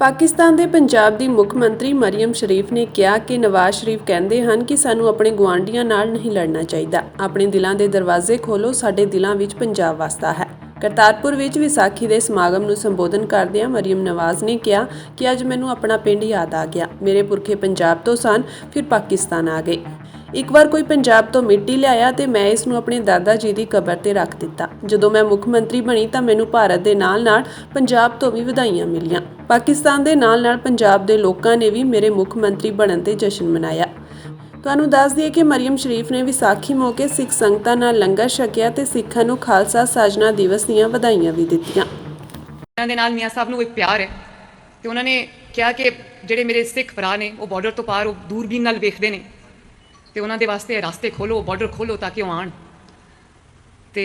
ਪਾਕਿਸਤਾਨ ਦੇ ਪੰਜਾਬ ਦੀ ਮੁੱਖ ਮੰਤਰੀ ਮਰੀਮ ਸ਼ਰੀਫ ਨੇ ਕਿਹਾ ਕਿ ਨਵਾਜ਼ ਸ਼ਰੀਫ ਕਹਿੰਦੇ ਹਨ ਕਿ ਸਾਨੂੰ ਆਪਣੇ ਗੁਆਂਢੀਆਂ ਨਾਲ ਨਹੀਂ ਲੜਨਾ ਚਾਹੀਦਾ। ਆਪਣੇ ਦਿਲਾਂ ਦੇ ਦਰਵਾਜ਼ੇ ਖੋਲੋ, ਸਾਡੇ ਦਿਲਾਂ ਵਿੱਚ ਪੰਜਾਬ ਵਸਦਾ ਹੈ। ਕਰਤਾਰਪੁਰ ਵਿੱਚ ਵਿਸਾਖੀ ਦੇ ਸਮਾਗਮ ਨੂੰ ਸੰਬੋਧਨ ਕਰਦਿਆਂ ਮਰੀਮ ਨਵਾਜ਼ ਨੇ ਕਿਹਾ ਕਿ ਅੱਜ ਮੈਨੂੰ ਆਪਣਾ ਪਿੰਡ ਯਾਦ ਆ ਗਿਆ। ਮੇਰੇ ਪੁਰਖੇ ਪੰਜਾਬ ਤੋਂ ਸਨ, ਫਿਰ ਪਾਕਿਸਤਾਨ ਆ ਗਏ। ਇੱਕ ਵਾਰ ਕੋਈ ਪੰਜਾਬ ਤੋਂ ਮਿੱਟੀ ਲਿਆਇਆ ਤੇ ਮੈਂ ਇਸ ਨੂੰ ਆਪਣੇ ਦਾਦਾ ਜੀ ਦੀ ਕਬਰ ਤੇ ਰੱਖ ਦਿੱਤਾ। ਜਦੋਂ ਮੈਂ ਮੁੱਖ ਮੰਤਰੀ ਬਣੀ ਤਾਂ ਮੈਨੂੰ ਭਾਰਤ ਦੇ ਨਾਲ-ਨਾਲ ਪੰਜਾਬ ਤੋਂ ਵੀ ਵਧਾਈਆਂ ਮਿਲੀਆਂ। ਪਾਕਿਸਤਾਨ ਦੇ ਨਾਲ-ਨਾਲ ਪੰਜਾਬ ਦੇ ਲੋਕਾਂ ਨੇ ਵੀ ਮੇਰੇ ਮੁੱਖ ਮੰਤਰੀ ਬਣਨ ਤੇ ਜਸ਼ਨ ਮਨਾਇਆ। ਤੁਹਾਨੂੰ ਦੱਸ ਦਈਏ ਕਿ ਮਰੀਮ ਸ਼ਰੀਫ ਨੇ ਵਿਸਾਖੀ ਮੌਕੇ ਸਿੱਖ ਸੰਗਤਾਂ ਨਾਲ ਲੰਗਰ ਛਕਿਆ ਤੇ ਸਿੱਖਾਂ ਨੂੰ ਖਾਲਸਾ ਸਾਜਨਾ ਦਿਵਸ ਦੀਆਂ ਵਧਾਈਆਂ ਵੀ ਦਿੱਤੀਆਂ। ਉਹਨਾਂ ਦੇ ਨਾਲ ਮੀਆਂ ਸਾਹਿਬ ਨੂੰ ਇੱਕ ਪਿਆਰ ਹੈ ਤੇ ਉਹਨਾਂ ਨੇ ਕਿਹਾ ਕਿ ਜਿਹੜੇ ਮੇਰੇ ਸਿੱਖ ਭਰਾ ਨੇ, ਉਹ ਬਾਰਡਰ ਤੋਂ ਪਾਰ, ਉਹ ਦੂਰਬੀਨ ਨਾਲ ਵੇਖਦੇ ਨੇ ਤੇ ਉਹਨਾਂ ਦੇ ਵਾਸਤੇ ਰਸਤੇ ਖੋਲੋ ਬਾਰਡਰ ਖੋਲੋ ਤਾਂ ਕਿ ਉਹ ਆਣ ਤੇ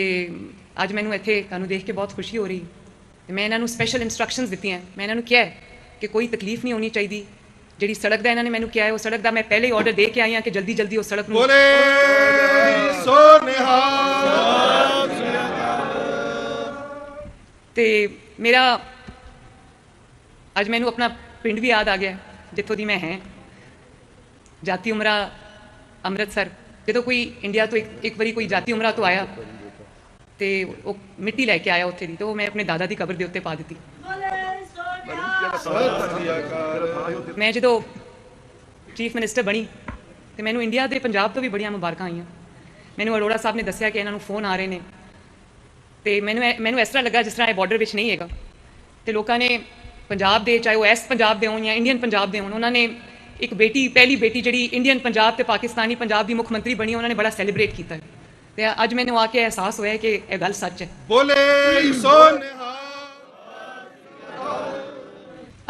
ਅੱਜ ਮੈਨੂੰ ਇੱਥੇ ਤੁਹਾਨੂੰ ਦੇਖ ਕੇ ਬਹੁਤ ਖੁਸ਼ੀ ਹੋ ਰਹੀ। ਤੇ ਮੈਂ ਇਹਨਾਂ ਨੂੰ ਸਪੈਸ਼ਲ ਇਨਸਟਰਕਸ਼ਨਸ ਦਿੱਤੀਆਂ। ਮੈਂ ਇਹਨਾਂ ਨੂੰ ਕਿਹਾ ਕਿ ਕੋਈ ਤਕਲੀਫ ਨਹੀਂ ਹੋਣੀ ਚਾਹੀਦੀ। ਜਿਹੜੀ ਸੜਕ ਦਾ ਇਹਨਾਂ ਨੇ ਮੈਨੂੰ ਕਿਹਾ ਹੈ ਉਹ ਸੜਕ ਦਾ ਮੈਂ ਪਹਿਲੇ ਹੀ ਆਰਡਰ ਦੇ ਕੇ ਆਈ ਹਾਂ ਕਿ ਜਲਦੀ ਜਲਦੀ ਉਹ ਸੜਕ ਨੂੰ ਬੋਲੇ ਸੋ ਨਿਹਾਲ। ਤੇ ਮੇਰਾ ਅੱਜ ਮੈਨੂੰ ਆਪਣਾ ਪਿੰਡ ਵੀ ਯਾਦ ਆ ਗਿਆ ਜਿੱਥੋਂ ਦੀ ਮੈਂ ਹੈ। ਜਾਤੀ ਉਮਰਾ ਅੰਮ੍ਰਿਤਸਰ। ਜਦੋਂ ਕੋਈ ਇੰਡੀਆ ਤੋਂ ਇੱਕ ਇੱਕ ਵਾਰੀ ਕੋਈ ਜਾਤੀ ਉਮਰਾ ਤੋਂ ਆਇਆ ਤੇ ਉਹ ਮਿੱਟੀ ਲੈ ਕੇ ਆਇਆ ਉੱਥੇ ਦੀ, ਤੇ ਉਹ ਮੈਂ ਆਪਣੇ ਦਾਦਾ ਦੀ ਕਬਰ ਦੇ ਉੱਤੇ ਪਾ ਦਿੱਤੀ। ਮੈਂ ਜਦੋਂ ਚੀਫ ਮਿਨਿਸਟਰ ਬਣੀ, ਤੇ ਮੈਨੂੰ ਇੰਡੀਆ ਦੇ ਪੰਜਾਬ ਤੋਂ ਵੀ ਬੜੀਆਂ ਮੁਬਾਰਕਾਂ ਆਈਆਂ। ਮੈਨੂੰ ਅਰੋੜਾ ਸਾਹਿਬ ਨੇ ਦੱਸਿਆ ਕਿ ਇਹਨਾਂ ਨੂੰ ਫੋਨ ਆ ਰਹੇ ਨੇ। ਤੇ ਮੈਨੂੰ ਇਹ- ਮੈਨੂੰ ਇਸ ਤਰ੍ਹਾਂ ਲੱਗਾ ਜਿਸ ਤਰ੍ਹਾਂ ਇਹ ਬਾਰਡਰ ਵਿੱਚ ਨਹੀਂ ਹੈਗਾ। ਤੇ ਲੋਕਾਂ ਨੇ ਪੰਜਾਬ ਦੇ, ਚਾਹੇ ਉਹ ਐਸ ਪੰਜਾਬ ਦੇ ਹੋਣ ਜਾਂ ਇੰਡੀਅਨ ਪੰਜਾਬ ਦੇ ਹੋਣ, ਉਹਨਾਂ ਨੇ ਇੱਕ ਬੇਟੀ, ਪਹਿਲੀ ਬੇਟੀ ਜਿਹੜੀ ਇੰਡੀਅਨ ਪੰਜਾਬ ਤੇ ਪਾਕਿਸਤਾਨੀ ਪੰਜਾਬ ਦੀ ਮੁੱਖ ਮੰਤਰੀ ਬਣੀ, ਉਹਨਾਂ ਨੇ ਬੜਾ ਸੈਲੀਬ੍ਰੇਟ ਕੀਤਾ। ਤੇ ਅੱਜ ਮੈਨੂੰ ਆ ਕੇ ਅਹਿਸਾਸ ਹੋਇਆ ਕਿ ਇਹ ਗੱਲ ਸੱਚ ਹੈ। ਬੋਲੇ ਸੋ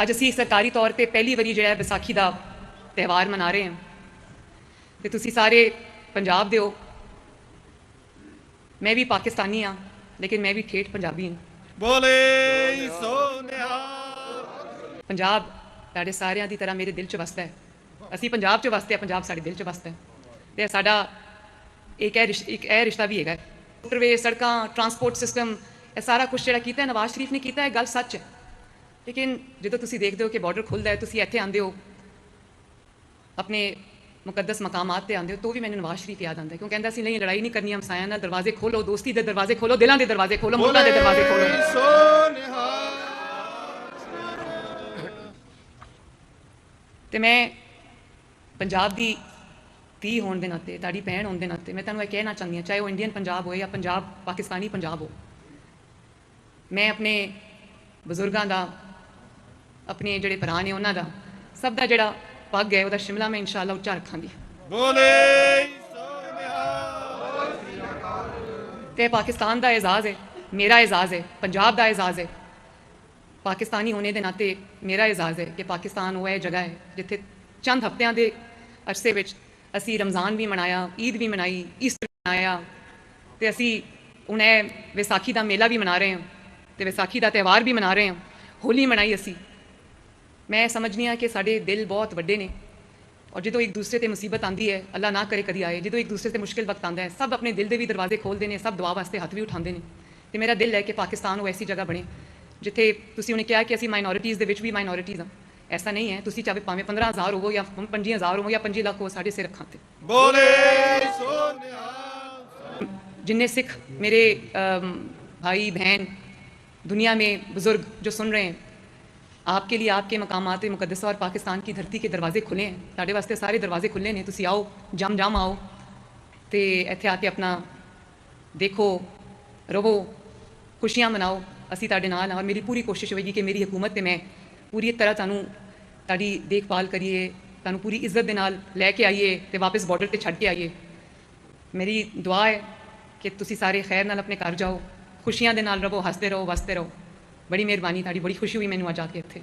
ਅੱਜ ਅਸੀਂ ਸਰਕਾਰੀ ਤੌਰ ਤੇ ਪਹਿਲੀ ਵਾਰੀ ਜਿਹੜਾ ਹੈ ਵਿਸਾਖੀ ਦਾ ਤਿਉਹਾਰ ਮਨਾ ਰਹੇ ਹਾਂ। ਤੇ ਤੁਸੀਂ ਸਾਰੇ ਪੰਜਾਬ ਦੇ ਹੋ। ਮੈਂ ਵੀ ਪਾਕਿਸਤਾਨੀ ਹਾਂ ਲੇਕਿਨ ਮੈਂ ਵੀ ਠੇਠ ਪੰਜਾਬੀ ਹਾਂ। ਬੋਲੇ ਸੋ ਨਿਹਾਲ ਪੰਜਾਬ ਸਾਡੇ ਸਾਰਿਆਂ ਦੀ ਤਰ੍ਹਾਂ ਮੇਰੇ ਦਿਲ 'ਚ ਵਸਦਾ ਹੈ। ਅਸੀਂ ਪੰਜਾਬ 'ਚ ਵਸਦੇ ਆ ਪੰਜਾਬ ਸਾਡੇ ਦਿਲ 'ਚ ਵਸਦਾ ਹੈ। ਤੇ ਸਾਡਾ ਇੱਕ ਇਹ ਇੱਕ ਇਹ ਰਿਸ਼ਤਾ ਵੀ ਹੈਗਾ ਰੋਡਵੇ ਸੜਕਾਂ ਟਰਾਂਸਪੋਰਟ ਸਿਸਟਮ ਇਹ ਸਾਰਾ ਕੁਝ ਜਿਹੜਾ ਕੀਤਾ ਹੈ ਨਵਾਜ਼ ਸ਼ਰੀਫ ਨੇ ਕੀਤਾ ਹੈ ਗੱਲ ਸੱਚ ਹੈ ਲੇਕਿਨ ਜਦੋਂ ਤੁਸੀਂ ਦੇਖਦੇ ਹੋ ਕਿ ਬਾਰਡਰ ਖੁੱਲਦਾ ਹੈ ਤੁਸੀਂ ਇੱਥੇ ਆਉਂਦੇ ਹੋ ਆਪਣੇ ਮੁਕੱਦਸ ਮਕਾਮਾਤ ਤੇ ਆਉਂਦੇ ਹੋ ਤਾਂ ਵੀ ਮੈਨੂੰ ਨਵਾਜ਼ ਸ਼ਰੀਫ ਯਾਦ ਆਉਂਦਾ ਹੈ ਕਿਉਂ ਕਹਿੰਦਾ ਸੀ ਨਹੀਂ ਲੜਾਈ ਨਹੀਂ ਕਰਨੀ ਹਮਸਾਇਆਂ ਨਾਲ ਦਰਵਾਜ਼ੇ ਖੋਲੋ ਦੋਸਤੀ ਦੇ ਦਰਵਾਜ਼ੇ ਖੋਲੋ ਦਿਲਾਂ ਦੇ ਦਰਵਾਜ਼ੇ ਖੋਲੋ ਮੁਲਕਾਂ ਦੇ ਦਰਵਾਜ਼ੇ ਖੋਲੋ ਸੋ ਤੇ ਮੈਂ ਪੰਜਾਬ ਦੀ ਧੀ ਹੋਣ ਦੇ ਨਾਤੇ ਤੁਹਾਡੀ ਭੈਣ ਹੋਣ ਦੇ ਨਾਤੇ ਮੈਂ ਤੁਹਾਨੂੰ ਇਹ ਕਹਿਣਾ ਚਾਹੁੰਦੀ ਹਾਂ ਚਾਹੇ ਉਹ ਇੰਡੀਅਨ ਪੰਜਾਬ ਹੋਵੇ ਜਾਂ ਪੰਜਾਬ ਪਾਕਿਸਤਾਨੀ ਪੰਜਾਬ ਹੋ ਮੈਂ ਆਪਣੇ ਬਜ਼ੁਰਗਾਂ ਦਾ ਆਪਣੇ ਜਿਹੜੇ ਭਰਾ ਨੇ ਉਹਨਾਂ ਦਾ ਸਭ ਦਾ ਜਿਹੜਾ ਪੱਗ ਹੈ ਉਹਦਾ ਸ਼ਿਮਲਾ ਮੈਂ ਇਨਸ਼ਾਅੱਲਾ ਉੱਚਾ ਰੱਖਾਂਗੀ। ਬੋਲੇ ਤੇ ਪਾਕਿਸਤਾਨ ਦਾ ਇਜ਼ਾਜ਼ ਹੈ ਮੇਰਾ ਇਜ਼ਾਜ਼ ਹੈ ਪੰਜਾਬ ਦਾ ਇਜ਼ਾਜ਼ ਹੈ। ਪਾਕਿਸਤਾਨੀ ਹੋਣੇ ਦੇ ਨਾਤੇ ਮੇਰਾ ਇਜ਼ਾਜ਼ ਹੈ ਕਿ ਪਾਕਿਸਤਾਨ ਉਹ ਹੈ ਜਗ੍ਹਾ ਹੈ ਜਿੱਥੇ ਚੰਦ ਹਫ਼ਤਿਆਂ ਦੇ ਅਰਸੇ ਵਿੱਚ ਅਸੀਂ ਰਮਜ਼ਾਨ ਵੀ ਮਨਾਇਆ, ਈਦ ਵੀ ਮਨਾਈ ਈਸਟਰ ਮਨਾਇਆ, ਤੇ ਅਸੀਂ ਹੁਣ ਇਹ ਵਿਸਾਖੀ ਦਾ ਮੇਲਾ ਵੀ ਮਨਾ ਰਹੇ ਹਾਂ, ਤੇ ਵਿਸਾਖੀ ਦਾ ਤਿਉਹਾਰ ਵੀ ਮਨਾ ਰਹੇ ਹਾਂ, ਹੋਲੀ ਮਨਾਈ ਅਸੀਂ। ਮੈਂ ਸਮਝਨੀ ਆ ਕਿ ਸਾਡੇ ਦਿਲ ਬਹੁਤ ਵੱਡੇ ਨੇ ਔਰ ਜਦੋਂ ਇੱਕ ਦੂਸਰੇ ਤੇ ਮੁਸੀਬਤ ਆਂਦੀ ਹੈ ਅੱਲਾ ਨਾ ਕਰੇ ਕਦੀ ਆਏ। ਜਦੋਂ ਇੱਕ ਦੂਸਰੇ ਤੇ ਮੁਸ਼ਕਿਲ ਵਕਤ ਆਂਦਾ ਹੈ, ਸਭ ਆਪਣੇ ਦਿਲ ਦੇ ਵੀ ਦਰਵਾਜ਼ੇ ਖੋਲਦੇ ਨੇ, ਸਭ ਦੁਆ ਵਾਸਤੇ ਹੱਥ ਵੀ ਉਠਾਉਂਦੇ ਨੇ। ਤੇ ਮੇਰਾ ਦਿਲ ਹੈ ਕਿ ਪਾਕਿਸਤਾਨ ਉਹ ਐਸੀ ਜਗ੍ਹਾ ਬਣੇ, ਜਿੱਥੇ ਤੁਸੀਂ ਉਹਨੇ ਕਿਹਾ ਕਿ ਅਸੀਂ ਮਾਈਨੋਰਿਟੀਜ਼ ਦੇ ਵਿੱਚ ਵੀ ਮਾਈਨੋਰਿਟੀਜ਼ ਹਾਂ। ਐਸਾ ਨਹੀਂ ਹੈ ਤੁਸੀਂ ਚਾਹੇ ਭਾਵੇਂ 15000 ਹੋਵੋ ਜਾਂ 25000 ਹੋਵੋ ਜਾਂ 5 ਲੱਖ ਹੋ ਸਾਡੇ ਸਿਰ ਅੱਖਾਂ ਤੇ ਬੋਲੇ ਸੋ ਨਿਹਾਲ जितने सिख मेरे अम, भाई बहन दुनिया में बुज़ुर्ग जो सुन रहे हैं आपके लिए आपके मकामात मुकदस और पाकिस्तान की धरती के दरवाजे खुले हैं साढ़े वास्ते सारे दरवाजे खुले ने तुसी आओ जम जम आओ ਤੇ ਇੱਥੇ ਆ ਕੇ ਆਪਣਾ ਦੇਖੋ ਰਵੋ ਖੁਸ਼ੀਆਂ ਮਨਾਓ ਅਸੀਂ ਤੁਹਾਡੇ ਨਾਲ ਹਾਂ ਔਰ ਮੇਰੀ ਪੂਰੀ ਕੋਸ਼ਿਸ਼ ਹੋਵੇਗੀ ਕਿ ਮੇਰੀ ਹਕੂਮਤ ਤੇ ਮੈਂ ਪੂਰੀ ਤਰ੍ਹਾਂ ਤੁਹਾਨੂੰ ਤੁਹਾਡੀ ਦੇਖਭਾਲ ਕਰੀਏ ਤੁਹਾਨੂੰ ਪੂਰੀ ਇੱਜ਼ਤ ਦੇ ਨਾਲ ਲੈ ਕੇ ਆਈਏ ਤੇ ਵਾਪਸ ਬਾਰਡਰ ਤੇ ਛੱਡ ਕੇ ਆਈਏ। ਮੇਰੀ ਦੁਆ ਹੈ ਕਿ ਤੁਸੀਂ ਸਾਰੇ ਖੈਰ ਨਾਲ ਆਪਣੇ ਘਰ ਜਾਓ, ਖੁਸ਼ੀਆਂ ਦੇ ਨਾਲ ਰਹੋ, ਹੱਸਦੇ ਰਹੋ, ਵਸਦੇ ਰਹੋ। ਬੜੀ ਮਿਹਰਬਾਨੀ, ਤੁਹਾਡੀ ਬੜੀ ਖੁਸ਼ੀ ਹੋਈ ਮੈਨੂੰ ਅੱਜ ਆ ਕੇ ਇੱਥੇ।